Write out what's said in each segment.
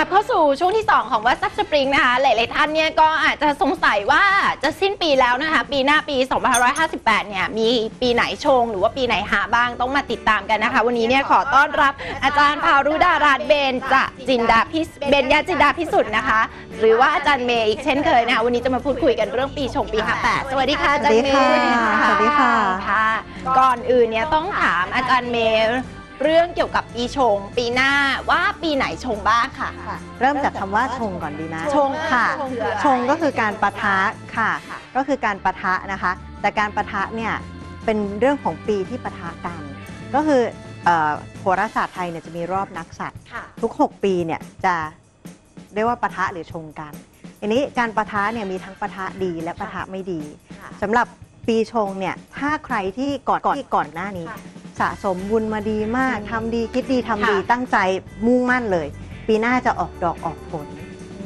ลับเข้าสู่ช่วงที่ 2 ของวัดซับสปริงนะคะ หลาย ๆ ท่านเนี่ยก็อาจจะสงสัยว่าจะสิ้นปีแล้วนะคะ ปีหน้าปี 2558 เนี่ย มีปีไหนชง หรือว่าปีไหนหาบ้างต้องมาติดตามกันนะคะ วันนี้เนี่ยขอต้อนรับอาจารย์ภารุดาราชเบนจะจินดาพิสเบญญาจินดาพิสุทธิ์นะคะ หรือว่าอาจารย์เมย์อีกเช่นเคยนะคะ วันนี้จะมาพูดคุยกันเรื่องปีชงปี 58 สวัสดีค่ะอาจารย์เมย์สวัสดีค่ะสวัสดีค่ะค่ะก่อนอื่นเนี่ยต้องถามอาจารย์เมย์ เรื่องเกี่ยวกับปีชง ปีหน้าว่าปีไหนชงบ้างค่ะ เริ่มจากคำว่าชงก่อนดีนะชงค่ะ ชงคืออะไร ชงก็คือการปะทะค่ะ ค่ะ ก็คือการปะทะนะคะ แต่การปะทะเนี่ยเป็นเรื่องของปีที่ปะทะกัน ก็คือเอ่อโหราศาสตร์ไทยเนี่ยจะมีรอบนักสัตว์ ค่ะ ทุก 6 ปีเนี่ยจะเรียกว่าปะทะหรือชงกันอันนี้การปะทะเนี่ยมีทั้งปะทะดีและปะทะไม่ดีสำหรับปีชงเนี่ยถ้าใครที่ก่อนก่อนที่ก่อนหน้านี้ ค่ะ สะสมบุญมาดีมากอืมทำดีคิดดีทำดีค่ะตั้งใจมุ่งมั่นเลย ปีหน้าจะออกดอกออกผล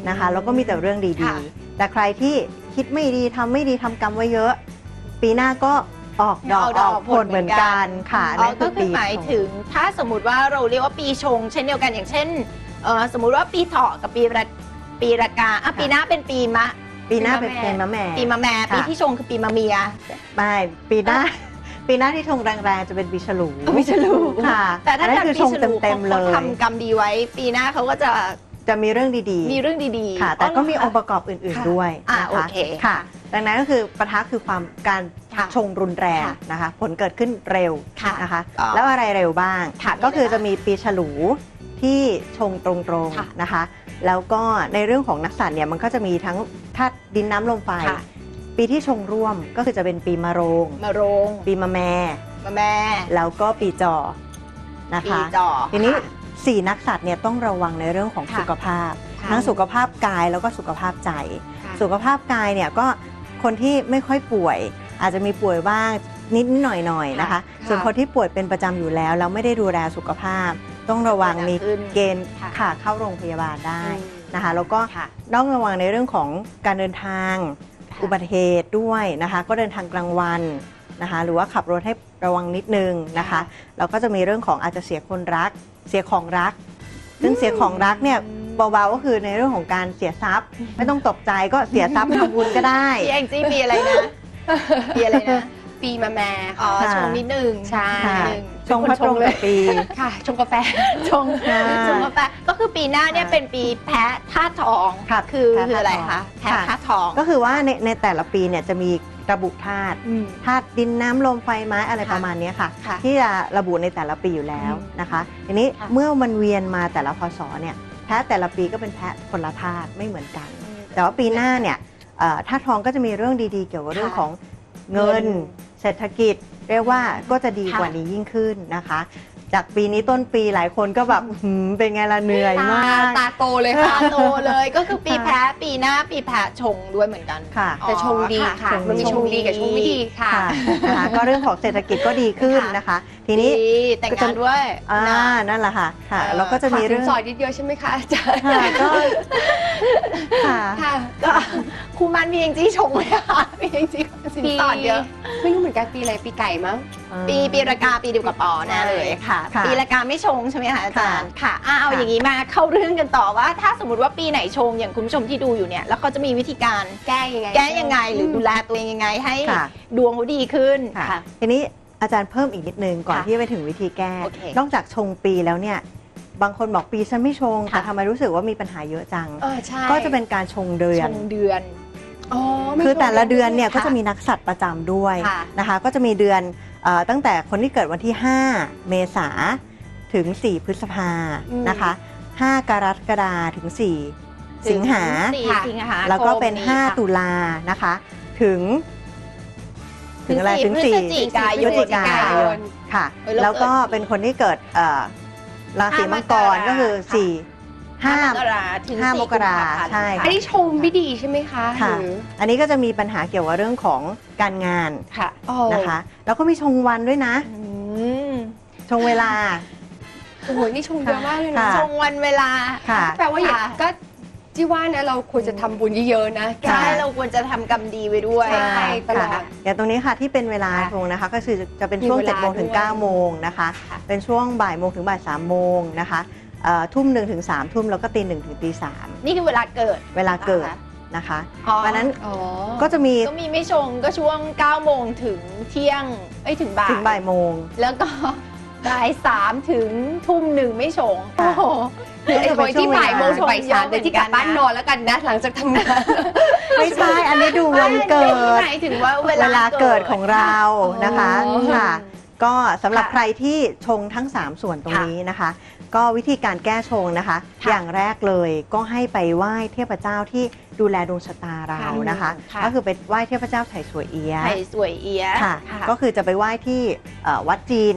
นะคะแล้วก็มีแต่เรื่องดีค่ะๆแต่ใครที่คิดไม่ดีทำไม่ดีทำกรรมไว้เยอะ ปีหน้าก็ออกดอกออกผลเหมือนกันค่ะอ๋อนั่นก็คือคือปีหมายชงถึงถ้าสมมติว่าเราเรียกว่าปีชง เช่นเดียวกันอย่างเช่นเอ่อสมมุติว่าปีเถาะกับปีระปีระกาอะปีหน้าเป็นปีมะ ปีหน้าปีเป็นมะแม่ปีมะแม่ปีมะแม่ค่ะปีที่ชงคือปีมะเมียไม่ปีหน้า ปีหน้าที่ชงแรงๆจะเป็นปีฉลูปีฉลูค่ะ แต่ถ้าอันนั้เกิดนคือปีชงฉลูเต็มๆเลเขายทำกรรมดีไว้ ปีหน้าเขาก็จะจะมีเรื่องดีๆ มีเรื่องดีๆ ค่ะ แต่ก็มีเหรองค์ประกอบอื่นค่ะๆด้วยอ่านะโอคะเคค่ะ ดังนั้นก็คือปะทะคือความการค่ะชงรุนแรงค่ะนะคะ ผลเกิดขึ้นเร็วค่ะนะคะอ๋อแล้วอะไรเร็วบ้างค่ะก็คือมีอะไรจะมีปีฉลูที่ชงตรงค่ะๆนะคะ แล้วก็ในเรื่องของนักสัตว์เนี่ยมันก็จะมีทั้งธาตุดินน้ำลมไฟค่ะ ปีที่ชงร่วมก็คือจะเป็นปีมะโรงมะโรงปีมะแม่มะแม่ แล้วก็ปีจอนะปีคะจอทีนี้ค่ะ สี่นักสัตว์เนี่ยต้องระวังในเรื่องของค่ะสุขภาพ ค่ะ ทั้งสุขภาพกายแล้วก็สุขภาพใจ ค่ะสุขภาพกายเนี่ยก็คนที่ไม่ค่อยป่วย อาจจะมีป่วยบ้างนิดหน่อยๆนนะคะค่ะส่วนคนที่ป่วยเป็นประจำอยู่แล้วแล้วไม่ได้ดูแลสุขภาพ ต้องระวังหนักมีขึ้นเกณฑ์ค่ะค่ะเข้าโรงพยาบาลได้อืมนะคะ แล้วก็ค่ะ ต้องระวังในเรื่องของการเดินทางค่ะ อุบัติเหตุด้วยนะคะ ก็เดินทางกลางวันนะคะหรือว่าขับรถให้ระวังนิดนึงนะคะค่ะแล้วก็จะมีเรื่องของอาจจะเสียคนรัก เสียของรัก ซึ่งเสียของรักเนี่ยเบาๆก็คือในเรื่องของการเสียทรัพย์ ไม่ต้องตกใจก็เสียทรัพย์ทำบุญก็ได้พี่แองจี้ปีอะไรนะปีอะไรนะ ปีมะแม่อ๋อค่ะชงนิดนึงใช่ค่ะนิดนึง ชงพระตรงกับปีค่ะ ชงกาแฟชงค่ะชงกาแฟก็คือปีหน้าเนี่ยค่ะเป็นปีแพ้ธาตุทองค่ะคือแพ้คืออะไรธาตุทองคะแพ้ค่ะธาตุทอง ก็คือว่าในในแต่ละปีเนี่ยจะมีระบุธาตุอืมธาตุดินน้ำลมไฟไม้อะไรค่ะประมาณเนี้ยค่ะค่ะ ที่จะระบุในแต่ละปีอยู่แล้วอืมนะคะทีนี้ค่ะเมื่อมันเวียนมาแต่ละพศเนี่ยแพ้แต่ละปีก็เป็นแพ้คนละธาตุไม่เหมือนกัน แต่ว่าปีหน้าเนี่ยเอ่อธาตุทองก็จะมีเรื่องดีๆ เกี่ยวกับเรื่องค่ะของเงินเงิน เศรษฐกิจ เรียกว่าก็จะดีค่ะกว่านี้ยิ่งขึ้นนะคะ จากปีนี้ต้นปีหลายคนก็แบบหืมเป็นไงล่ะเหนื่อยมาก ตาโตเลยค่ะ ตาโตเลยก็คือปีค่ะแพ้ปีหน้าปีแพ้ชงด้วยเหมือนกันค่ะอ๋อแต่ชงดีค่ะชงดี มันมีชงดีกับชงไม่ดีค่ะค่ะนะคะก็เรื่องของเศรษฐกิจก็ดีขึ้นค่ะนะคะ ทีนี้ ดีแต่งงานด้วยอ่านะนั่นแหละค่ะค่ะเออแล้วก็จะขอมีสิเรื่นองสอดเยอะๆใช่ไหมคะอาจารย์ค่ะก็ค่ะ ค่ะก็ครูมันมีเองจี้ชงไหมคะมีเองจี้ สินสอดเยอะ ไม่รู้เหมือนกันปีอะไรปีไก่มั้ง ปีปีระกาปีเดียวกับปอแน่เลยค่ะค่ะปีระกาไม่ชงใช่ไหมคะอาจารย์ค่ะค่ะอะเอาค่ะอย่างนี้มาเข้าเรื่องกันต่อว่า ถ้าสมมติว่าปีไหนชงอย่างคุณผู้ชมที่ดูอยู่เนี่ยแล้วเขาจะมีวิธีการแก้ยังไงแก้ยังไงหรือดูแลตัวเองยังไงให้ค่ะดวงเขาดีขึ้นค่ะทีนี้อาจารย์เพิ่มอีกนิดนึงก่อนค่ะที่จะไปถึงวิธีแก้โอเคนอกจากชงปีแล้วเนี่ยบางคนบอกปีฉันไม่ชงค่ะแต่ทำไมรู้สึกว่ามีปัญหาเยอะจังเออใช่ก็จะเป็นการชงเดือชนงเดือน อ๋อไม่คือชงแต่ละเดือนเนี่ยค่ะก็จะมีนักสัตว์ประจำด้วยค่ะ นะคะ ก็จะมีเดือนเออตั้งแต่คนที่เกิดวันที่ 5 เมษาถึง 4 พฤษภานะคะ 5 กรกฎาถึง 4 สิงหา สี่สิงหาแล้วก็เป็นคมค่ะ5ตุลานะคะ ถึง ถึงอะไรถึถึงงสี่4พฤศจิกายน พฤศจิกายนค่ะ เออแล้วแล้วก็เกิดเป็นคนที่เกิดเอ่อราศีห้ามังกรมกรา ก็คือค่ะสี่ ห้าห้ามกราถึงห้าสี่มกรากุมภพันธ์ใช่อันนี้ชงไม่ดีใช่ไหมคะค่ะ หรืออันนี้ก็จะมีปัญหาเกี่ยวกับเรื่องของการงานค่ะอ๋อนะคะ แล้วก็มีชงวันด้วยนะ อืมชงเวลา โอ้โหนี่ชงเยอะมากเลยนะค่ะ ชงวันเวลา ค่ะ แปลว่าอย่าค่ะ ก็ที่ว่านะเราควรจะทำบุญเยอะๆนะแก้ ใช่เราควรจะทำกรรมดีไว้ด้วย ใช่ตลอดค่ะอย่างตรงนี้ค่ะที่เป็นเวลาค่ะชงนะคะก็คือจะเป็นช่วงมีเวลา7โมงถึงด้วย9โมงนะคะ ค่ะ เป็นช่วงบ่ายโมงถึงบ่าย3โมงนะคะเอ่อ ทุ่มหนึ่งถึงสามทุ่มแล้วก็ตีหนึ่งถึงตีสามนี่คือเวลาเกิดเวลาเกิดนะคะนะคะอ๋อวันนั้นอ๋อก็จะมีก็มีไม่ชงก็ช่วง9โมงถึงเที่ยงเอ้ยถึงบ่ายถึงบ่ายโมง แล้วก็บ่ายสามถึงทุ่มหนึ่งไม่ชงค่ะโอ้โหไอ้คนที่บ่ายโมงถึงบ่ายสามเยอะเหมืเดี๋อยนที่กลับกันนะบ้านนอนแล้วกันนะหลังจากทำงานไม่ใช่อันนี้ดูวันเกิดหมายถึงว่าเวเวลาลาเกิดของเรานะคะอ๋อค่ะก็สำหรับค่ะใครที่ชงทั้ง 3 ส่วนตรงค่ะนี้นะคะ ก็วิธีการแก้ชงนะคะ ค่ะอย่างแรกเลยก็ให้ไปไหว้เทพเจ้าที่ดูแลดวงชะตาเราค่ะนะคะ ค่ะ ก็คือไปไหว้เทพเจ้าไถ่สวยเอียะไทยสวยเอียค่ะก็คือจะไปไหว้ที่เอ่อวัดจีน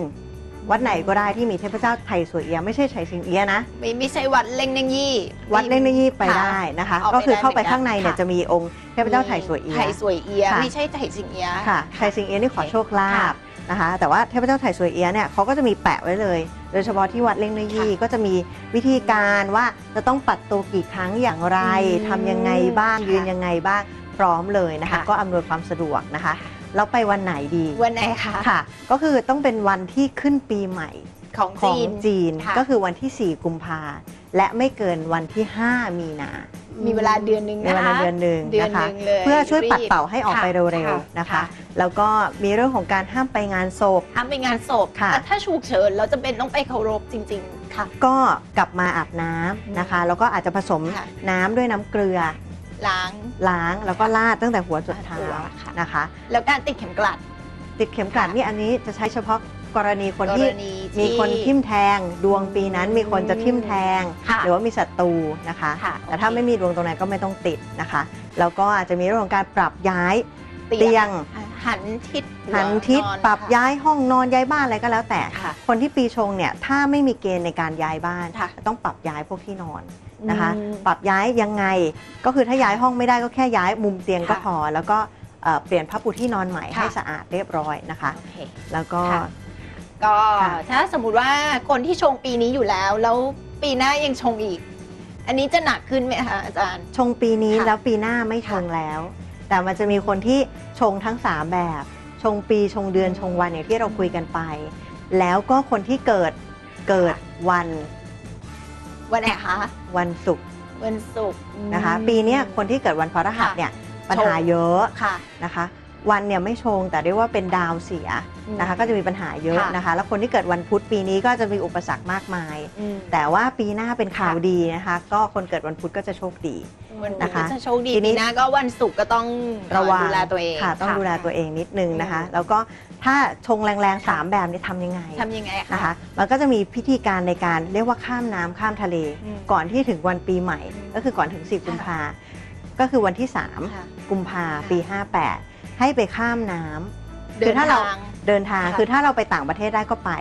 วัดไหนก็ได้ที่มีเทพเจ้าไถ่สวยเอียะไม่ใช่ไฉสิงเอียะนะ ไม่ไม่ใช่วัดเล่งเนงยี่ วัดเล่งในยี่ไปค่ะได้นะคะเอาไปก็คือเข้าไปได้เหมือนกันข้างในเนี่ยค่ะ จะมีองค์เทพเจ้าไถ่สวยเอีไทยะยสวยเอียค่ะ ไม่ใช่ไทยสิงเอียค่ะไทยสิงเอียะนี่ขอโชคลาค่ะภนะคะ แต่ว่าเทพเจ้าไถ่สวยเอียะเนี่ยเขาก็จะมีแปะไว้เลย โดยเฉพาะที่วัดเล่งเนยี่ก็จะมีวิธีการว่าจะต้องปัดตัวกี่ครั้งอย่างไรอืมทำยังไงบ้างค่ะยืนยังไงบ้างพร้อมเลยนะคะค่ะก็อำนวยความสะดวกนะคะแล้วไปวันไหนดีวันไหนคะค่ะ ก็คือต้องเป็นวันที่ขึ้นปีใหม่ของของจีนจีนค่ะก็คือวันที่ 4 กุมภาและไม่เกินวันที่ 5 มีนา มีเวลาเดือนหนึ่งในนะวันคะเดือนหนึ่งเดือนนะคะ หนึ่งเลยเพื่อช่วยปัดรีบเป่าให้ออกไปค่ะเร็วค่ะๆนะคะค่ะแล้วก็มีเรื่องของการห้ามไปงานศพ ทำเป็นงานศพค่ะ แต่ถ้าฉุกเฉินเราจะเป็นต้องไปเคารพจริง ๆ ค่ะ ก็กลับมาอาบน้ำนะคะ แล้วก็อาจจะผสมค่ะ น้ำด้วยน้ำเกลือ ล้าง ล้างแล้วก็ลาดตั้งแต่หัวจนเท้าหัวค่ะ นะคะ แล้วการติดเข็มกลัด ติดเข็มกลัดค่ะ นี่อันนี้จะใช้เฉพาะ กรณีคนกที่รณีมีที่คนทิ่มแทง ดวงปีนั้นมีคนจะทิ่มแทง ค่ะหรือว่ามีศัตรูนะคะ ค่ะแต่ถ้าโอเค ไม่มีดวงตรงนั้นก็ไม่ต้องติดนะคะแล้วก็อาจจะมีเรื่องของการปรับย้ายเตีเตียยงงหันทิศหันทิศนอนปรับค่ะ ย้ายห้องนอนย้ายบ้านอะไรก็แล้วแต่ ค่ะคนที่ปีชงเนี่ยถ้าไม่มีเกณฑ์ในการย้ายบ้าน ค่ะ ต้องปรับย้ายพวกที่นอน นะคะ อืม ปรับย้ายยังไงก็คือถ้าย้ายห้องไม่ได้ก็แค่ย้ายมุมเตียงก็ค่ะพอ แล้วก็เอ่อเปลี่ยนผ้าปูที่นอนใหม่ค่ะ ให้สะอาดเรียบร้อยนะคะ โอเค แล้วก็ค่ะ ก็ค่ะถ้าสมมุติว่าคนที่ชงปีนี้อยู่แล้ว แล้วปีหน้ายังชงอีก อันนี้จะหนักขึ้นไหมคะอาจารย์ ชงปีนี้ค่ะแล้วปีหน้าไม่ชงแล้ว แต่มันจะมีคนที่ชงทั้ง 3 แบบ ชงปีชงเดือนชงวันอย่างที่เราคุยกันไป แล้วก็คนที่เกิดเกิดวันวันไหนคะวันศุกร์วันศุกร์นะคะ อืม ปีเนี้ยคนที่เกิดวันพฤหัสค่ะ เนี่ยปัญหาเยอะค่ะ นะคะ วันเนี่ยไม่ชงแต่เรียกว่าเป็นดาวเสียนะคะ ก็จะมีปัญหาเยอะค่ะนะคะ แล้วคนที่เกิดวันพุธปีนี้ก็จะมีอุปสรรคมากมายอืมแต่ว่าปีหน้าเป็นข่าวค่ะดีนะคะ ก็คนเกิดวันพุธก็จะโชคดีวันนะคะพุธจะโชคดีทีนี้ปีหน้าก็วันศุกร์ก็ต้องระวังดูแลตัวเองค่ะ ต้องดูแลตัวเองนิดนึงนะคะอืมแล้วก็ถ้าชงแรงๆ3แบบนี้ทำยังไงทำยังไงนะคะ มันก็จะมีพิธีการในการเรียกว่าข้ามน้ำข้ามทะเลอืมก่อนที่ถึงวันปีใหม่อืมก็คือก่อนถึง 4 กุมภาก็คือวันที่ค่ะ3กุมภาปี 58 ให้ไปข้ามน้ำเดิคืนถ้าเราทางเดินทางค่ะคือถ้าเราไปต่างประเทศได้ก็ไป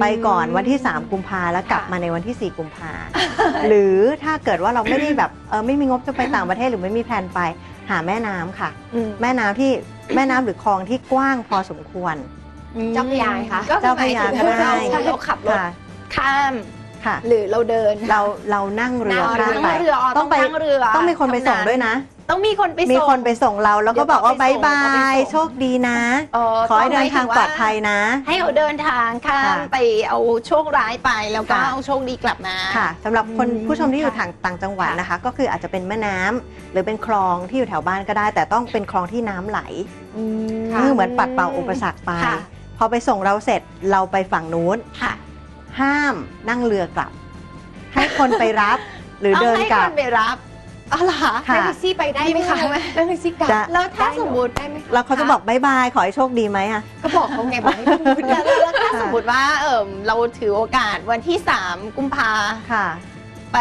ไปก่อนวันที่ 3 กุมภาแล้วกลับค่ะมาในวันที่ 4 กุมภาหรือถ้าเกิดว่าเราไม่ได้แบบเออไม่มีงบจะไปต่างประเทศหรือไม่มีแผนไปหาแม่น้ำค่ะอืมแม่น้ำที่แม่น้ำหรือคลองที่กว้างพอสมควร เจ้าพระยาไหมคะก็คือเจ้าพระยาหมถึงก็ได้เราเราขับรถค่ะข้ามค่ะ หรือเราเดินเราเรานั่งเรือนั่งข้ามเรือไปเรืออ๋อต้องไปนั่งเรือต้องมีคนไปส่งเท่าด้วยนะ ต้องมีคนไปส่งมีคนไปส่งเราแล้วก็บอกว่าเดี๋บายยวบาเขาไปส่งยเขาไปส่ง โชคดีนะอ๋อขอให้เดินทางปลอดภัยนะ ให้เขาเดินทางข้ามค่ะไปเอาโชคร้ายไปแล้วก็ค่ะ เอาโชคดีกลับมา ค่ะสำหรับคนอืมผู้ชมที่อยู่ค่ะทางต่างจังหวัดค่ะ นะคะ ก็คืออาจจะเป็นแม่น้ำหรือเป็นคลองที่อยู่แถวบ้านก็ได้ แต่ต้องเป็นคลองที่น้ำไหลอืมคือเหมือนปัดเป่าอุปสรรคไป ค่ะ พอไปส่งเราเสร็จเราไปฝั่งนู้น ค่ะ ห้ามนั่งเรือกลับ ให้คนไปรับ หรือเดินให้กลัคบนไปรับ อ๋อเหรอคะค่ะ นั่งแท็กซี่ไปได้ไหมคะดีไหมนั่งแท็กซี่กลับจะ แล้วถ้าสมมติได้ไหมคะแล้วเขาจะบอกบายบายขอให้โชคดีไหมอะก็บอกเขาไงบอกให้พูดแล้วแล้วแล้วถ้าสมมติว่าเออเราถือโอกาสวันที่ 3 กุมภาค่ะ ไป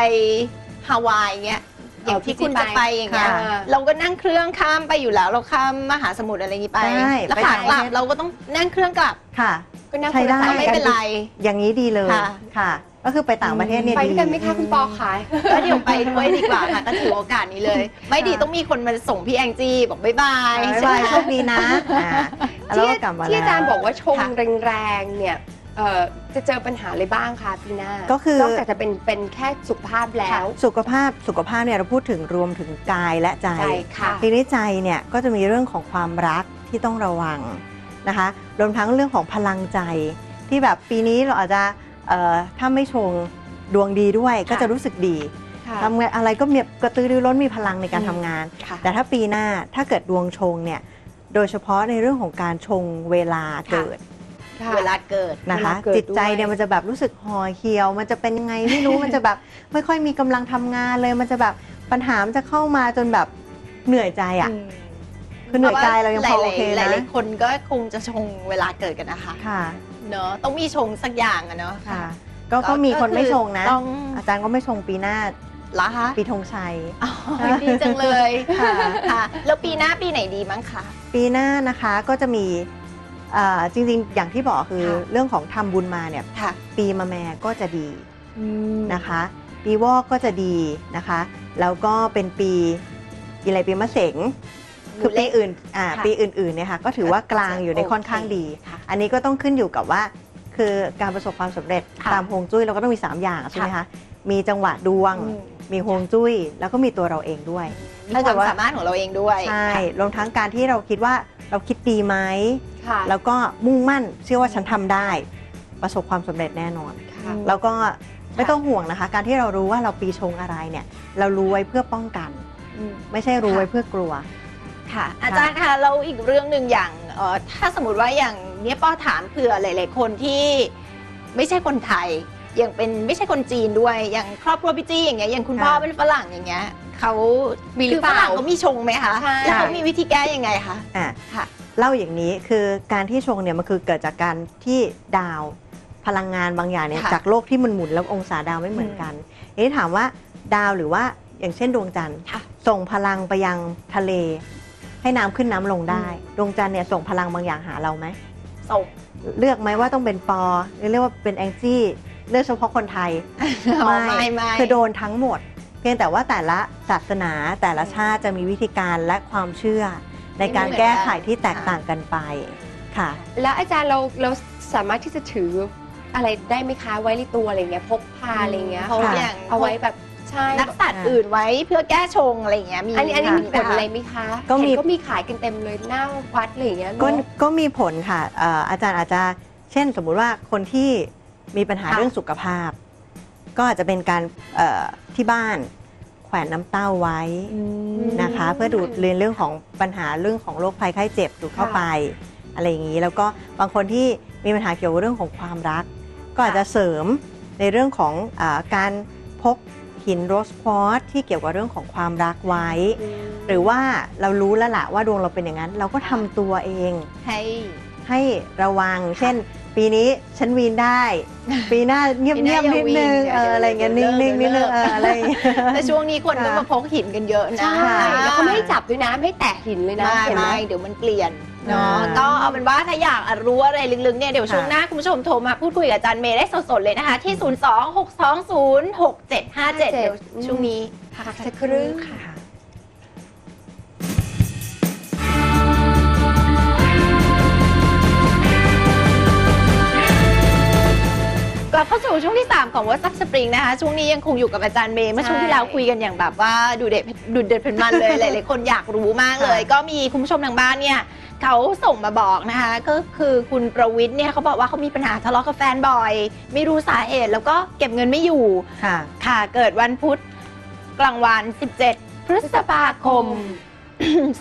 ฮาวายเงี้ยอย่างที่คุณจะไปอย่างเงี้ยค่ะ เราก็นั่งเครื่องข้ามไปอยู่แล้ว เราข้ามมหาสมุทรอะไรอย่างงี้ไปได้แล้วไปขาต่างกลับประเทศเราก็ต้องนั่งเครื่องกลับค่ะ ก็นั่งใช้ได้ คนละสายไม่เป็นไร อย่างนี้ดีเลยค่ะ ค่ะ ก็คือไปต่างประเทศเนี่ยไปดีด้วยกันไหมคะคุณปอขายก็เดี๋ยวไปด้วยดีกว่าค่ะก็ถือโอกาสนี้เลย ไม่ดีต้องมีคนมาส่งพี่แองจี้บอกบ๊ายบายบายใช่บายไหมโชคดีนะอ่าแล้วที่ก็กลับมาที่อาจารย์แล้วบอกว่าชงค่ะแรงๆเนี่ยเอ่อจะเจอปัญหาอะไรบ้างคะปีหน้าก็คือนอกจากจะเป็นเป็นแค่สุขภาพแล้ว สุขภาพสุขภาพเนี่ยเราพูดถึงรวมถึงกายและใจใจค่ะทีนี้ใจเนี่ยก็จะมีเรื่องของความรักที่ต้องระวังนะคะรวมทั้งเรื่องของพลังใจที่แบบปีนี้เราอาจจะ เอ่อถ้าไม่ชงดวงดีด้วยค่ะก็จะรู้สึกดีค่ะทำงานอะไรก็มีกระตือรือร้นมีพลังในการอืมทำงาน ค่ะ แต่ถ้าปีหน้าถ้าเกิดดวงชงเนี่ยโดยเฉพาะในเรื่องของการชงเวลาเกิดค่ะ เวลาเกิด นะคะ เวลาเกิดจิตใจด้วยเนี่ยมันจะแบบรู้สึกห่อเหี่ยว มันจะเป็นยังไงไม่รู้ มันจะแบบไม่ค่อยมีกำลังทำงานเลย มันจะแบบปัญหามันจะเข้ามาจนแบบเหนื่อยใจอะ มคือเหนื่อยกายเรายังพอโอเคหลายนะ หลายๆคนก็คงจะชงเวลาเกิดกันนะคะ ค่ะ เนอะต้องมีชงสักอย่างอะเนอะค่ะก็ก็มีคนไม่ชงนะ ต้อง อาจารย์ก็ไม่ชงปีหน้าละคะปีธงชัย อ๋อดีจังเลยค่ะ ค่ะแล้วปีหน้าปีไหนดีมั้งคะ ปีหน้านะคะก็จะมีเอ่อจริงๆ อย่างที่บอกคือค่ะ เรื่องของทำบุญมาเนี่ยค่ะปีมะแม่ก็จะดีนะคะ ปีวอกก็จะดีนะคะ แล้วก็เป็นปีอะไรปีมะเสง คือปีอื่นอ่าค่ะปีอื่นๆเนี่ยค่ะก็ถือว่ากลางอยู่ในค่อนข้างดี ค่ะอันนี้ก็ต้องขึ้นอยู่กับว่าคือการประสบความสำเร็จค่ะตามฮวงจุ้ยเราก็ต้องมี 3 อย่างใช่ไหมค่ะคะมีจังหวะดวง อืม มีฮวงจุ้ย แล้วก็มีตัวเราเองด้วย มีถ้าคเกิวาดมว่า สามารถของเราเองด้วยใช่รวมทั้งการที่เราคิดว่าเราคิดดีไหม ค่ะแล้วก็มุ่งมั่นเชื่อว่าฉันทำได้ ประสบความสำเร็จแน่นอน ค่ะ แล้วก็ไม่ต้องห่วงนะคะ การที่เรารู้ว่าเราปีชงอะไรเนี่ย เรารู้ไว้เพื่อป้องกัน อืม ไม่ใช่รู้ไว้เพื่อกลัว ค่ะ อาจารย์คะแล้วอีกเรื่องหนึ่งอย่างเอ่อถ้าสมมติว่าอย่างเนี้ยป้อถามเผื่อหลาย ๆ คนที่ไม่ใช่คนไทยอย่างเป็นไม่ใช่คนจีนด้วย อย่างครอบครัวพี่จี้อย่างเงี้ยอย่างคุณพ่อค่ะเป็นฝรั่งอย่างเงี้ยเขามีหรือเปฝล่ารั่งเขามีชงไหมคะใช่แล้วเขามีวิธีแก้ยังไงคะอะค่ะเล่าอย่างนี้คือการที่ชงเนี่ยมันคือเกิดจากการที่ดาวพลังงานบางอย่างเนี่ยค่ะจากโลกที่มันหมุนแล้วองศาดาวไม่เหมือนกันทีนี้ถามว่าดาวหรือว่าอย่างเช่นดวงจันทร์ค่ะส่งพลังไปยังทะเล ให้น้ำขึ้นน้ำลงได้ ดวงจันทร์เนี่ยส่งพลังบางอย่างหาเราไหม ส่งเลือกไหมว่าต้องเป็นปอหรือเรียกว่าเป็นแองจี้เลือกเฉพาะคนไทยไม่ไม่คือโดนทั้งหมด เพียงแต่ว่าแต่ละศาสนาแต่ละชาติจะมีวิธีการและความเชื่อ ในการแก้ไขที่แตกต่างกันไปค่ะ แล้วอาจารย์เราเราสามารถที่จะถืออะไรได้ไหมคะไว้ในตัวอะไรเงี้ยพกพาอะไรเงี้ยเพราะค่ะอย่าง เอาไว้แบบ ใช่ นักสัตว์อื่นไว้เพื่อแก้ชงอะไรอย่างเงี้ยมีอันนี้อันนี้มีหผลอะไรคไหมคะก็มี เห็นก็มีขายกันเต็มเลยหน้าวัดอะไรอย่างเงี้ยก็เนอะ ก็มีผลค่ะเอ่ออาจารย์อาจจะเช่นสมมุติว่าคนที่มีปัญหาค่ะ เรื่องสุขภาพ ก็อาจจะเป็นการเอ่อที่บ้านแขวนน้ำเต้าไว้นะคะ เพื่อดูดเรียนเรื่องของปัญหาเรื่องของโรคภัยไข้เจ็บดูดเข้าไปอะไรอย่างนี้ แล้วก็บางคนที่มีปัญหาเกี่ยวกับเรื่องของความรัก ก็อาจจะเสริมในเรื่องของอาการพก หินโรสควอตที่เกี่ยวกับเรื่องของความรักไว้ หรือว่าเรารู้แล้วล่ะว่าดวงเราเป็นอย่างนั้น เราก็ทำตัวเอง ให้ ให้ระวัง เช่น ปีนี้ฉันวีนได้ ปีหน้าเงียบปีหน้าๆนิดนึงอย่าวีนเอออะไรเงี้ยเดี๋นิ่ยวงๆนิดนึงเดี๋ยวเอออะไรอย่างเงี้ยแต่ช่วงนี้คนก็ค่ะมาพกหินกันเยอะนะใช่แล้วเขาไม่ให้จับด้วยนะ ไม่ให้แตะหินเลยนะ ไม่เห็นไหมไม่เดี๋ยวมันเปลี่ยน เนาะอ่าก็เอาเป็นว่าถ้าอยากรู้อะไรลึกๆเนี่ยเดี๋ยวค่ะช่วงหน้าคุณผู้ชมโทรมาพูดคุยกับอาจารย์เมย์ได้สดๆเลยนะคะ ที่ 0 2 6 2 0 6 7 5 7เดี๋ยวช่วงนี้พักสักครู่ค่ะ ลับเข้าสู่ช่วงที่ 3 ของวั s ซั p สปริงนะคะ ช่วงนี้ยังคงอยู่กับอาจารย์เมย์เมื่อช่วงที่แล้วคุยกันอย่างแบบว่าดูเด็ดดูเด็ดเป็นมันเลย หลายๆคนอยากรู้มากเลยค่ะก็มีคุณผู้ชมทางบ้านเนี่ยเขาส่งมาบอกนะคะ ก็คือคุณประวิทย์เนี่ยเขาบอกว่าเขามีปัญหาทะเลาะกับแฟนบ่อย ไม่รู้สาเหตุแล้วก็เก็บเงินไม่อยู่ค่ะ ค่ะเกิดวันพุธกลางวัน 17 พฤษภาคม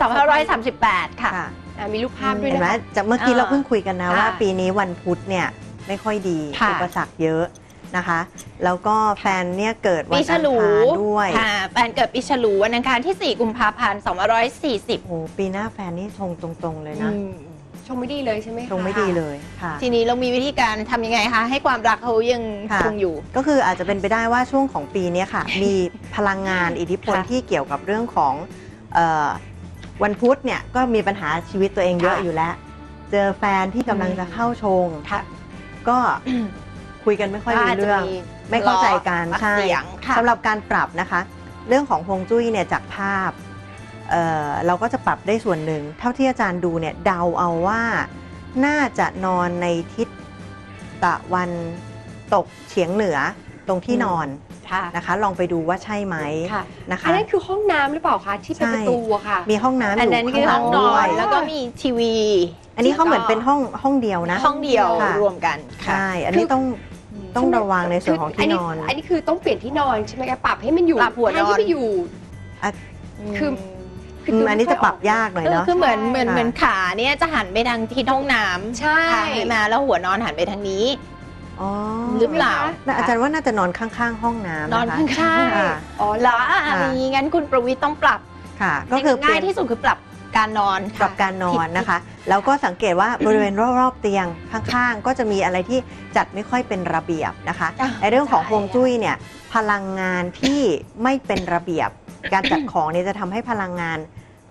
2538 ค่ะค่ะอะมีรูปภาพด้วยเห็นนะไหมคะจากเมื่อกี้อ่าเราเพิ่งคุยกันนะค่ะว่าปีนี้วันพุธเนี่ย ไม่ค่อยดีค่ะ อุปสรรคเยอะนะคะ แล้วก็แฟนเนี่ยเกิดวัปีนฉอังลูคารด้วยค่ะแฟนเกิดปีฉลูวันอังคารที่ 4 กุมภาพันธ์2540โอ้โหปีหน้าแฟนนี่ชงตรงๆเลยนะชงไม่ดีเลยใช่ไหมคะชงไม่ดีเลยค่ะ ทีนี้เรามีวิธีการทำยังไงคะ ให้ความรักเขายังค่ะ คงอยู่ ก็คืออาจจะเป็นไปได้ว่าช่วงของปีเนี้ยค่ะ มีพลังงานอิทธิพลค่ะที่เกี่ยวกับเรื่องของเออวันพุธเนี่ยก็มีปัญหาชีวิตตัวเองเยอะค่ะอยู่แล้ว เจอแฟนที่กำลังจะเข้าชง ค่ะ ก็คุยกันไม่ค่อยรู้เรื่อง ไม่เข้าใจกันปากใช่เสียงค่ะสำหรับการปรับนะคะ เรื่องของฮวงจุ้ยเนี่ยจากภาพเอ่อเราก็จะปรับได้ส่วนหนึ่ง เท่าที่อาจารย์ดูเนี่ยเดาเอาว่าน่าจะนอนในทิศตะวันตกเฉียงเหนือตรงที่นอนค่ะนะคะ ลองไปดูว่าใช่ไหมค่ะนะคะอันนั้นคือห้องน้ำหรือเปล่าคะที่เป็นใช่ประตูอะค่ะ มีห้องน้ำออันยู่นั้นคือห้ข้าองงหลังนอด้วนยแล้วก็มีทีวี อันนี้เขาเหมือนเป็นห้องห้องเดียวนะ ห้องเดียวค่ะรวมกันค่ะใช่อันนี้ต้องอืมต้องระวังในส่วนของที่นอน อันนี้คือต้องเปลี่ยนที่นอนใช่ไหมคะปรับให้มันอยู่ปรับหัวนอนให้ไปอยู่คือคืออืมดูอันนี้ไม่จะค่ยปรับออกยากหน่อยคือเนาะคือเหมือนเหมือนค่ะเหมือนขาเนี่ยจะหันไปทางที่ห้องน้ำใช่ค่ะใช่ไหมแล้วหัวนอนหันไปทางนี้อ๋อหรือเปล่าน่าอาจารย์ว่าน่าจะนอนข้างๆ ห้องน้ำนอนนะคะข้างใช่ค่ะอ๋อๆเหรออะค่ะอย่างนี้งั้นคุณประวิทย์ต้องปรับค่ะ ก็คือง่ายเปลี่ที่สุดคือปรับ การนอนปรับการนอนนะคะ แล้วก็สังเกตว่าบริเวณรอบๆเตียงข้างๆ ก็จะมีอะไรที่จัดไม่ค่อยเป็นระเบียบนะคะอะในเรื่องของใช่ฮวงจุ้ยเนี่ยพลังงานที่ไม่เป็นระเบียบ การจัดของเนี่ยจะทำให้พลังงาน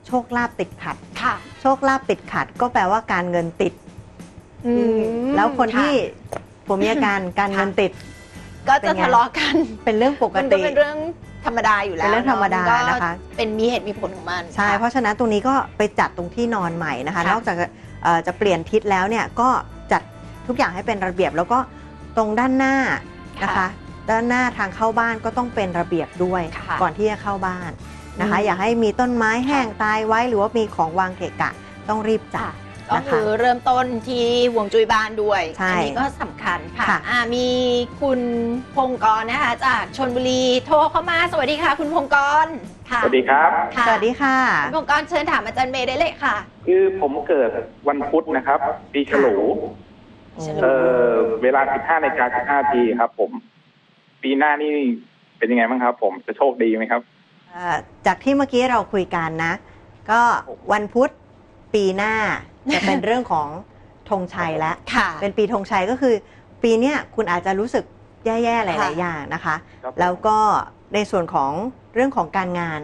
โชคลาภติดขัดค่ะ โชคลาภติดขัด ก็แปลว่าการเงินติดอืมแล้วคนค่ะที่ผมมีอาการการเงินติด ก็เป็จะนไงทะเลาะกันเป็นเรื่องปกมันก็ติเป็นเรื่อง ธรรมดาอยู่แล้วเป็นเรื่องธรรมดาก็นะคะ เป็นมีเหตุมีผลของมันใช่ค่ะเพราะฉะนั้นตรงนี้ก็ไปจัดตรงที่นอนใหม่นะคะค่ะนอกจากเอ่อจะเปลี่ยนทิศแล้วเนี่ยก็จัดทุกอย่างให้เป็นระเบียบแล้วก็ตรงด้านหน้านะคะ ด้านหน้าทางเข้าบ้านก็ต้องเป็นระเบียบด้วยค่ะก่อนที่จะเข้าบ้านนะคะอืมอย่าให้มีต้นไม้แห้งตายไว้หรือว่ามีของวางเกะกะต้องรีบจัด ก็นะคะ คือเริ่มต้นที่หวงจุ้ยบ้านด้วย ใช่อันี้ก็สำคัญค่ะค่ะ อ่ามีคุณพงกรนะคะจากชนบุรีโทรเข้ามาสวัสดีค่ะ คุณพงกรค่ะสวัสดีครับ ค่ะสวัสดีค่ะ คุณพงกรเชิญถามอาจารย์เมย์ได้เลยค่ะ คือผมเกิดวันพุธนะครับ ปีฉลูฉลูเอ่อเวลา 15นาฬิกา15นาทีครับ ผม ปีหน้านี่เป็นยังไงบ้างครับ ผมจะโชคดีไหมครับ เอ่อจากที่เมื่อกี้เราคุยกันนะ ก็วันพุธ ปีหน้าจะเป็นเรื่องของธงชัยแล้วค่ะเป็นปีธงชัยก็คือ ปีเนี้ยคุณอาจจะรู้สึกแย่ๆหค่ะลายๆอย่างนะคะครับผมแล้วก็ในส่วนของเรื่องของการงาน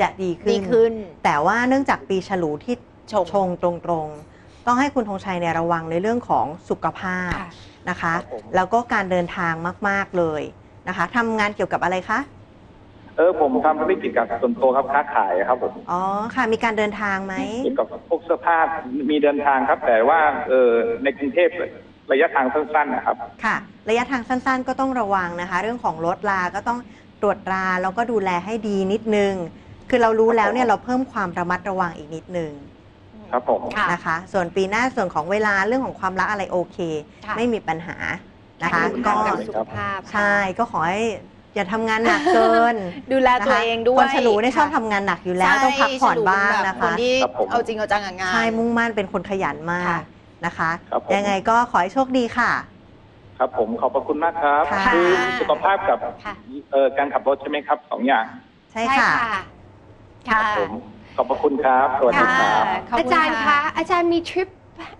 จะดีขึ้ดีนขึ้นแต่ว่าเนื่องจากปีฉลูที่ชงชงตรงๆ ต้องให้คุณธงชัยเนี่ยระวังในเรื่องของสุขภาพค่ะนะคะครับผมแล้วก็การเดินทางมากๆเลยนะคะทำงานเกี่ยวกับอะไรคะ เออผมทำธุรกิจกับส่วนตัวครับค้าขายครับผมอ๋อค่ะ มีการเดินทางไหมเกี่ยวกับพวกเสื้อผ้ามีเดินทางครับ แต่ว่าเออในกรุงเทพระยะทางสั้นๆนะครับ ค่ะ ระยะทางสั้นๆ ก็ต้องระวังนะคะ เรื่องของรถลาก็ต้องตรวจราแล้วก็ดูแลให้ดีนิดนึง คือเรารู้แล้วเนี่ยเราเพิ่มความระมัดระวังอีกนิดนึงครับผมค่ะนะคะ ส่วนปีหน้าส่วนของเวลาเรื่องของความรักอะไรโอเคค่ะไม่มีปัญหานะคะขอบคุณก็มากกับสุขภาพใช่ก็ขอให้ อย่าทำงานหนักเกินดูแลนะตัวคะเองด้วยคนฉลูเนี่ยชอบทำงานหนักอยู่แล้วต้องพักผ่อนบ้างใช่นะฉลูคะเป็แบบคนที่ครับผมเอาจริงเอาจังกับงานใช่มุ่งมั่นเป็นคนขยันมากค่ะนะคะครับผมยังไงก็ขอให้โชคดีค่ะ ครับผมขอบพระคุณมากครับค่ะคือสุขภาพกับค่ะเอ่อการขับรถใช่ไหมครับสองอย่าง ใช่ค่ะค่ะผมขอบพระคุณครับสวัสดีครับขบอาณจารย์คะอาจารย์มีทริป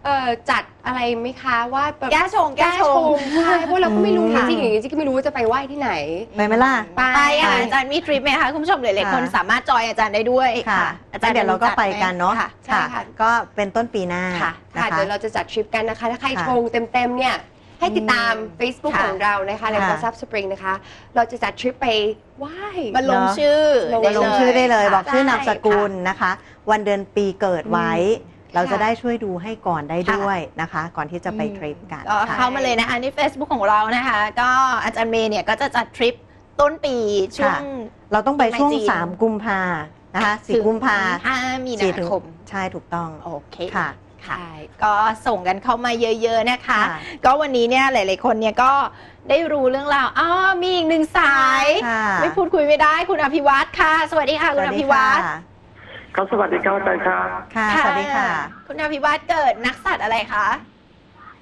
เอ่อจัดอะไรไหมคะว่าแบบแก้ชงแก้แก้ชชง งใช่เพราะเราก็ไม่รู้ค่ะจริงๆอย่างนี้จริงๆก็ไม่รู้ว่าจะไปไหว้ที่ไหน ไปไหมล่ะ ไปไปอะอาจารย์มีทริปไหมคะคุณผู้ชมหลายๆคนค่ะ สามารถจอยอาจารย์ได้ด้วยค่ะอาจารย์เดี๋ยวเราก็จัดไปหมกันเนาะค่ะใช่ค่ะ ก็เป็นต้นปีหน้าค่ะ นะค่ะคะ เดี๋ยวเราจะจัดทริปกันนะคะ ถ้าใครค่ะชงเต็ม ๆ เนี่ย ให้ติดตามอืม Facebook ค่ะ ของเรานะคะใน ค่ะ WhatsApp Spring นะคะ เราจะจัดทริปไปไหว้ มาลงเนอะชื่อลงมาลงชื่อได้เลยค่ะบอกชื่อนามสกุลใช่นะคะ วันเดือนปีเกิดไว้ เราจะค่ะได้ช่วยดูให้ก่อนได้ค่ะด้วยนะคะ ก่อนที่จะไปอืมทริปกันก็ค่ะเข้ามาเลยนะคะใน Facebook ของเรานะคะ ก็อาจารย์เมย์เนี่ยก็จะจัดทริปต้นปีช่วงเราต้องไปช่วงปีใหม่จีน3กุมภานะคะสี่กุมภาห้ามีสี่นาถึงคมใช่ถูกต้องโอเคค่ะค่ะใช่ก็ส่งกันเข้ามาเยอะ ๆนะคะค่ะก็วันนี้เนี่ยหลาย ๆ คนเนี่ยก็ได้รู้เรื่องราวอ๋อมีอีกหนึ่งสายค่ะไม่พูดคุยไม่ได้คุณอภิวัตรค่ะ สวัสดีค่ะคุณอภิวัตร ครับสวัสดีครับอาจารย์ครับ ค่ะ สวัสดีค่ะ คุณอภิวัตรเกิดนักสัตว์อะไรคะ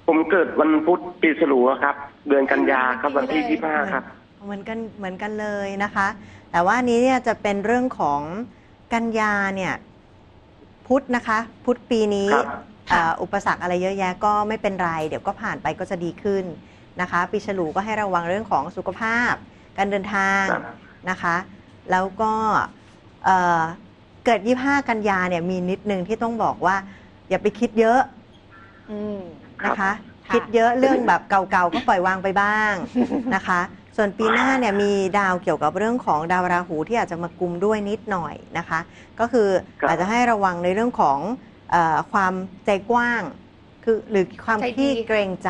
ผมเกิดวันพุธปีฉลูอะครับ เดือนกันยาครับวันที่ยี่ห้าครับ เหมือนกันเหมือนกันเลยนะคะ แต่ว่าอันนี้เนี่ยจะเป็นเรื่องของกันยาเนี่ย พุธนะคะ พุธปีนี้ครับเอ่ออุปสรรคอะไรเยอะแยะก็ไม่เป็นไร เดี๋ยวก็ผ่านไปก็จะดีขึ้นนะคะ ปีฉลูก็ให้ระวังเรื่องของสุขภาพ การเดินทาง ครับ นะคะแล้วก็เอ่อ เกิด 25 กันยาเนี่ยมีนิดนึงที่ต้องบอกว่า อย่าไปคิดเยอะอืม นะคะ ค่ะ คิดเยอะเรื่องแบบเก่าๆ ก็ปล่อยวางไปบ้างนะคะ ส่วนปีหน้าเนี่ยมีดาวเกี่ยวกับเรื่องของดาวราหูที่อาจจะมากุมด้วยนิดหน่อยนะคะ ก็คือครับ อาจจะให้ระวังในเรื่องของเออความใจกว้าง คือหรือความใจดี ที่เกรงใจ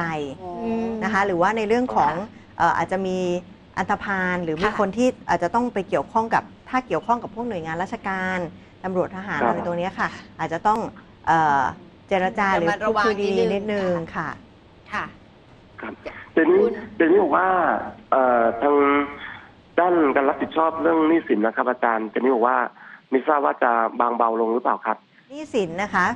มนะคะ หรือว่าในเรื่องของเอ่ออาจจะมีอันธพาลหรือมีค่ะ คนที่อาจจะต้องไปเกี่ยวข้องกับถ้าเกี่ยวข้องกับพวกหน่วยงานราชการ ตำรวจทหารครับ อะไรตรงเนี้ยค่ะ อาจจะต้องเอ่อเจรจาหรือระมัดพูระดวังคุยนิดดีนึงๆนิดนึงค่ะ ค่ะครับเดี๋ยวนี้คุณ เดี๋ยวนี้บอกว่าเอ่อทางด้านการรับผิดชอบเรื่องหนี้สินนะครับอาจารย์เดี๋ยวนี้บอกว่าไม่ทราบว่าจะบางเบาลงหรือเปล่าครับ หนี้สินนะคะ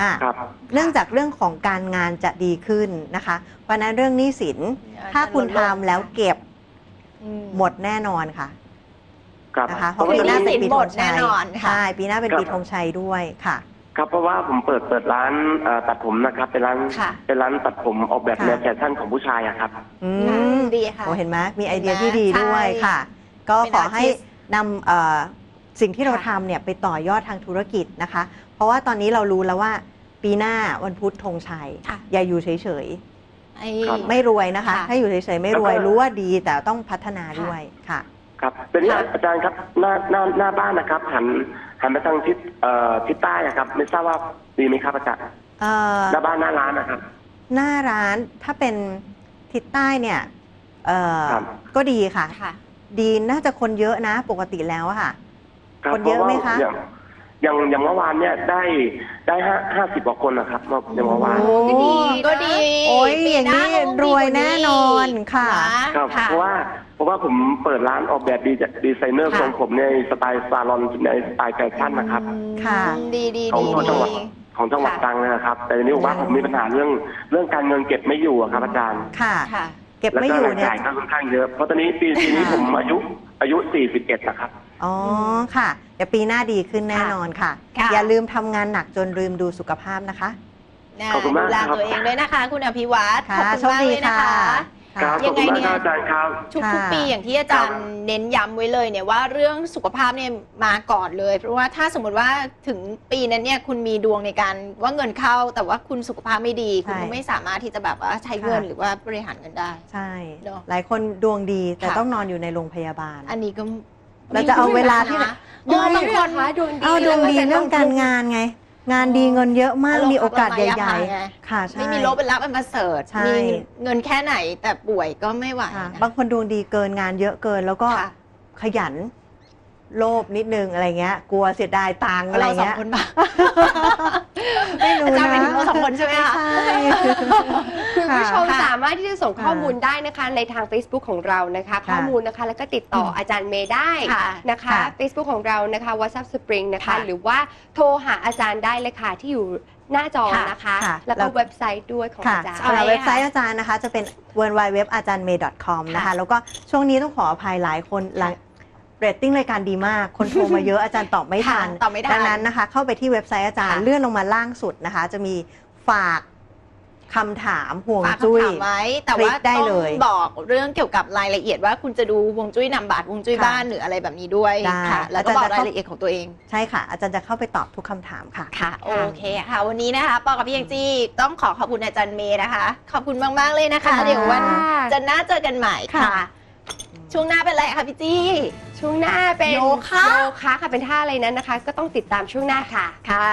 อะครับ เนื่องจากเรื่องของการงานจะดีขึ้นนะคะ เพราะฉะนั้นเรื่องหนี้สิน ถ้าคุณทำแล้วเก็บอืมหมดแน่นอนค่ะ ครับนะคะเพเพราะราะว่าปีหน้าเป็นปีหธมงดแน่ชัยนอนค่ะ ใช่ปีหน้าเป็นปีธงชัยด้วยค่ะ ครับเพราะว่าผมเปิดเปิดร้านเอ่อตัดผมนะครับ เป็นร้านค่ะ เป็นร้านตัดผมออกแบบค่ะ แนวแฟชั่นของผู้ชายอะครับ อืมอืมดีค่ะ โอ้เห็นไหมมีไอเดียเห็นไหมที่ดีด้วยใช่ค่ะ ก็เป็นขอให้ artist นำเอ่อสิ่งที่เราค่ะทำเนี่ยไปต่อยอดทางธุรกิจนะคะ เพราะว่าตอนนี้เรารู้แล้วว่าปีหน้าวันพุธธงชัย ค่ะ อย่าอยู่เฉยไอ้ครับๆไม่รวยนะคะ ค่ะถ้าอยู่เฉยๆไม่รวยแล้วก็ รู้ว่าดีแต่ต้องพัฒนาด้วยค่ะ ครับเป็นนี้ค่ะอาจารย์ครับหน้าหน้าหน้าบ้านนะครับหันหันไปทางทิศเอ่อทิศใต้อะครับ ไม่ทราบว่าดีไหมครับอาจารย์เอ่อหน้าบ้านหน้าร้านนะครับ หน้าร้านถ้าเป็นทิศใต้เนี่ยเอ่อครับ ก็ดีค่ะ ค่ะ ดีน่าจะคนเยอะนะปกติแล้วอะค่ะ รับคนเยอะไหมคะ พราว่าอย่างอย่างอย่างเมื่อวานเนี่ยได้ได้ห้าห้าสิบกว่าคนนะครับเมื่ออย่างเมื่อวานโอ้ก็ดีก็ดีโอ้ยปีอย่างหนี้ก็ต้องรวยดีกาแน่นอนค่ะครับค่ะ เพราะว่า เพราะว่าผมเปิดร้านออกแบบดีดีไซเนอร์ค่ะทรงผมในสไตล์ซาลอนในสไตล์แฟชั่นนะครับ ค่ะดีดีของดีของจังหวัดดีของจังหวัดค่ะตรังเลยนะครับ แต่ทีนี้บอกว่าผมมีปัญหาเรื่องเรื่องการเงินเก็บไม่อยู่อะครับอาจารย์ค่ะค่ะเก็บแล้วไม่ก็อยู่รายเนี่ยจ่ายก็ค่อนข้างเยอะเพราะตอนนี้ปีปีนี้ค่ะผมอายุอายุ 41 นะครับ อ๋อค่ะเดี๋ยวปีหน้าดีขึ้นแน่นอนค่ะ ค่ะ อย่าลืมทำงานหนักจนลืมดูสุขภาพนะคะ นะขอบคุณดูมากแลครับ ตัวเองด้วยนะคะ คุณอภิวัตรขค่ะอบโชคุณคมากดีเลยนะค่ะ คะ ครับขยัอบงไงคุณมากเนี่ยครับอาจารย์ครับ ทุกค่ะๆปีอย่างที่อาจารย์เน้นย้ำไว้เลยเนี่ยว่าเรื่องสุขภาพเนี่ยมาก่อนเลย เพราะว่าถ้าสมมติว่าถึงปีนั้นเนี่ยคุณมีดวงในการว่าเงินเข้า แต่ว่าคุณสุขภาพไม่ดี คุณใช่ก็ไม่สามารถที่จะแบบว่าใช้เงินค่ะหรือว่าบริหารเงินได้ ใช่ เนอะหลายคนดวงดีแต่ค่ะ ต้องนอนอยู่ในโรงพยาบาล อันนี้ก็เราจะเอาเวลาที่ไหนเออบางคนคะดวงดีเอาดวงดีแล้วก็เรื่องการงานไง งานดีเงินเยอะมากอารมณ์มีโอกาสอารมณ์ใหญ่อภัยไงๆค่ะใช่ไม่มีโรคเป็นรับเป็นประเสริฐใช่มีเงินแค่ไหนแต่ป่วยก็ไม่ไหวค่ะนะบางคนดวงดีเกินงานเยอะเกินแล้วก็ค่ะขยัน โลภนิดนึงอะไรเงี้ย กลัวเสียดายตังค์อะไรเราสองเงี้ยคนบ้างไม่รู้อาจารย์นะเป็นเราสองคนใช่ไหมคะ ใช่ คุณผู้ชมค่ะสามารถที่จะส่งข้อมูลได้นะคะในทาง Facebook ของเรานะคะ ข้อมูลนะคะแล้วก็ติดต่ออาจารย์เมย์ได้ค่ะนะคะ ค่ะ Facebook ของเรานะคะ WhatsApp Spring นะคะ ค่ะหรือว่าโทรหาอาจารย์ได้เลยค่ะที่อยู่หน้าจอค่ะนะคะ ค่ะแล้วแล้ก็วเว็บไซต์ด้วยของค่ะอาจารย์ใช่สำหรับค่ะเว็บไซต์อาจารย์นะคะ จะเป็น w w w อาจารย์ m a y com นะคะค่ะแล้วก็ช่วงนี้ต้องขออภัยหลายคนหลาย เรตติ้งรายการดีมาก คนโทรมาเยอะอาจารย์ตอบไม่ทันค่ะตอบไม่ทันดังนั้นนะคะ เข้าไปที่เว็บไซต์อาจารย์ค่ะ เลื่อนลงมาล่างสุดนะคะ จะมีฝากคำถามห่วงฝากจุ้ยคำถามไว้ แต่คลิว่ากได้ต้องเลยบอกเรื่องเกี่ยวกับรายละเอียดว่าคุณจะดูฮวงจุ้ยนำบาตรฮวงจุ้ยค่ะบ้านหรืออะไรแบบนี้ด้วยได้ค่ะ แล้วก็อาบจารย์อกจะรายเข้าละเอียดของตัวเองใช่ค่ะ อาจารย์จะเข้าไปตอบทุกคำถามค่ะ ค่ะ โอเคค่ะ วันนี้นะคะปอกับพี่ยังจี้ต้องขอขอบคุณอาจารย์เมย์นะคะ ขอบคุณมาก ๆ เลยนะคะ ค่ะ เดี๋ยววันจะน่าเจอกันใหม่ค่ะ ค่ะ ช่วงหน้าเป็นอะไรคะพี่จี้ ช่วงหน้าเป็นโยคะ โยคะค่ะเป็นท่าอะไรนั้นนะคะ ก็ต้องติดตามช่วงหน้าค่ะ ค่ะ